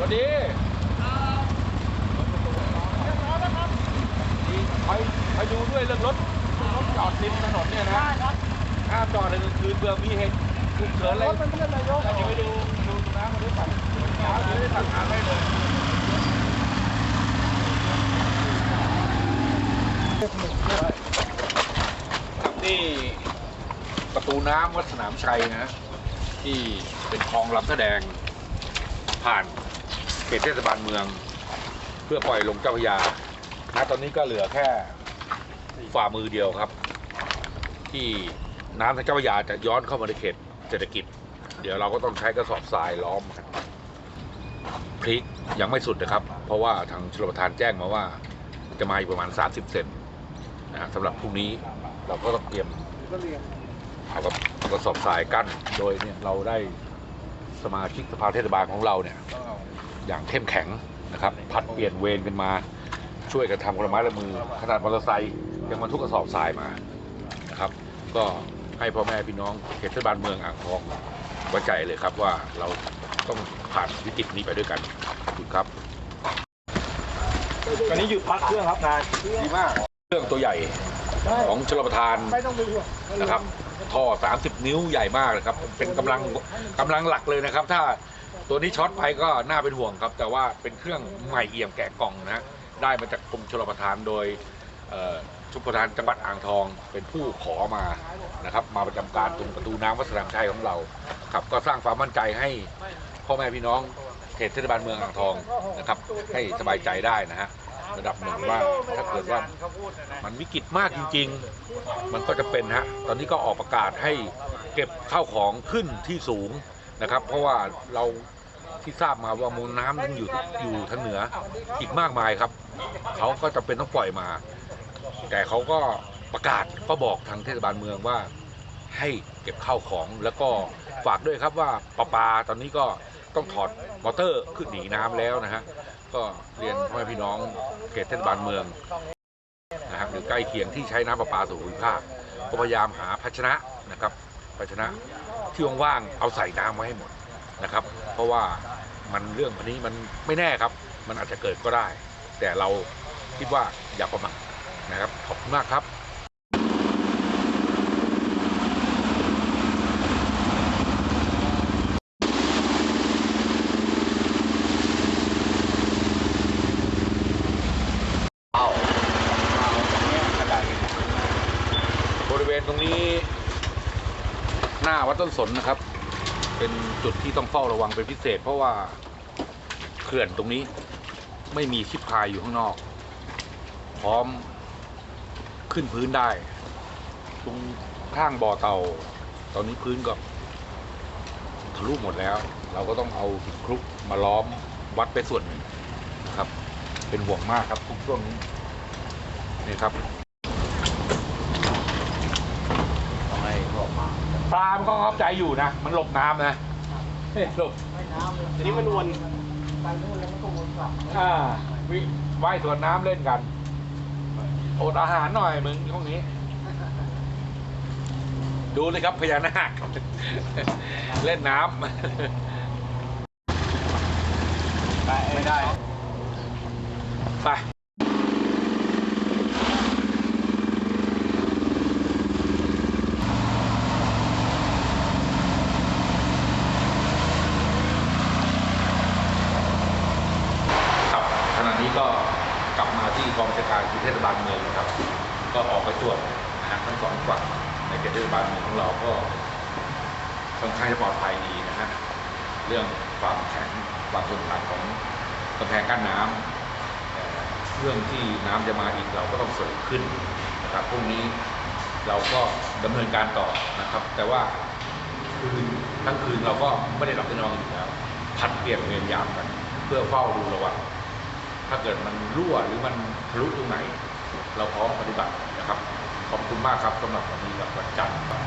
วัสดีไปไปดูด้วยเรื่องรถรถจอดริมถนนเนี่ยนะห้ามจอดในคืนเบื่อมีเหตุฉุกเฉินอะไรเราจะไปดูดูน้ำมาด้วยสั่น้ำมาด้วยสั่หาได้เลยครับนี่ประตูน้ำวัดสนามชัยนะ ที่เป็นคลองลำตะแดงผ่าน เขตเทศบาลเมือง เพื่อปล่อยลงเจ้าพระยาณตอนนี้ก็เหลือแค่ฝ่ามือเดียวครับ ที่น้ำทางเจ้าพระยาจะย้อนเข้ามาในเขตเศรษฐกิจ เดี๋ยวเราก็ต้องใช้กระสอบทรายล้อมครับพลิกยังไม่สุดนะครับ เพราะว่าทางชลประทานแจ้งมาว่า จะมาอีกประมาณ 30 เซนนะสำหรับพรุ่งนี้เราก็ต้องเตรียมกรียนเอากับกระสอบทรายกั้นโดยเนี่ยเราได้สมาชิกสภาเทศบาลของเราเนี่ย อย่างเข้มแข็งนะครับพัดเปลี่ยนเวรกันมาช่วยกันทำคนละไม้ละมือ ขนาดมอเตอร์ไซค์ยังมาทุกกระสอบทรายมานะครับ ก็ให้พ่อแม่พี่น้องเขตเทศบาลเมืองอ่างทองไว้ใจเลยครับว่าเราต้องผ่านวิกฤตนี้ไปด้วยกันขอบคุณครับตอนนี้หยุดพักเครื่องครับนายดีมากเครื่องตัวใหญ่ ของชลประทานนะครับท่อ 30 นิ้วใหญ่มากเลยครับ เป็นกำลังกำลังหลักเลยนะครับ ถ้าตัวนี้ช็อตไปก็น่าเป็นห่วงครับ แต่ว่าเป็นเครื่องใหม่เอี่ยมแกะกล่องนะได้มาจากกรมชลประทานโดยเอ่อชุมประทานจังหวัดอ่างทองเป็นผู้ขอมานะครับ มาประจำการตรงประตูน้ำวัดสนามชัยของเราครับ ก็สร้างความมั่นใจให้พ่อแม่พี่น้องเขตเทศบาลเมืองอ่างทองนะครับ ให้สบายใจได้นะฮะ ระดับหนึ่งว่าถ้าเกิดว่ามันวิกฤตมากจริง ๆ มันก็จะเป็นฮะตอนนี้ก็ออกประกาศให้เก็บข้าวของขึ้นที่สูงนะครับ เพราะว่าเราที่ทราบมาว่ามูลน้ำยังอยู่อยู่ทางเหนืออีกมากมายครับเขาก็จะเป็นต้องปล่อยมา แต่เขาก็ประกาศก็บอกทางเทศบาลเมืองว่าให้เก็บข้าวของแล้วก็ฝากด้วยครับว่าประปาตอนนี้ก็ต้องถอดมอเตอร์ขึ้นหนีน้ำแล้วนะฮะ ก็เรียนพ่อแม่พี่น้องเขตเทศบาลเมืองนะครับหรือใกล้เคียงที่ใช้น้ำประปาสู่ภูมิภาคก็พยายามหาภาชนะนะครับภาชนะที่ว่างๆเอาใส่น้ำไว้ให้หมดนะครับ เพราะว่ามันเรื่องพันนี้มันไม่แน่ครับ มันอาจจะเกิดก็ได้ แต่เราคิดว่าอย่าประมาทนะครับขอบคุณมากครับ บริ เวณตรงนี้ หน้าวัดต้นสนนะครับ เป็นจุดที่ต้องเฝ้าระวังเป็นพิเศษ เพราะว่าเขื่อนตรงนี้ไม่มีชิปพายอยู่ข้างนอก พร้อมขึ้นพื้นได้ ตรงข้างบ่อเตาตอนนี้พื้นก็ทะลุหมดแล้ว เราก็ต้องเอาหินคลุกมาล้อมวัดไปส่วนหนึ่งนะครับ เป็นห่วงมากครับทุกช่วงนี้นี่ครับ ปลามันก็เข้าใจอยู่นะ มันหลบน้ำนะเฮ้ยหลบทีนี้มันวนอ่าวิว่ายสวนน้ำเล่นกันอดอาหารหน่อยมึงพวกนี้ ดูเลยครับพญานาค เล่นน้ำไม่ได้ ไป ครับขณะนี้ก็ กลับมาที่กองบัญชาการคือเทศบาลเมืองนะครับ ก็ออกไปตรวจนะทั้งสองฝั่งในเขตเทศบาลเมืองของเราก็ค่อนข้างจะปลอดภัยดีนะฮะเรื่องความแข็งความทนทานของกำแพงกั้นน้ำแต่เรื่องที่น้ำจะมาอีกเราก็ต้องเสริมขึ้นนะครับพรุ่งนี้เราก็ดำเนินการต่อนะครับ แต่ว่าคืนทั้งคืนเราก็ไม่ได้หลับได้นอนอยู่แล้วผัดเปลี่ยนเวรยามกัน เพื่อเฝ้าดูระวัง ถ้าเกิดมันรั่วหรือมันทะลุตรงไหน เราพร้อมปฏิบัตินะครับ ขอบคุณมากครับสำหรับวันนี้กับวันจันทร์ครับ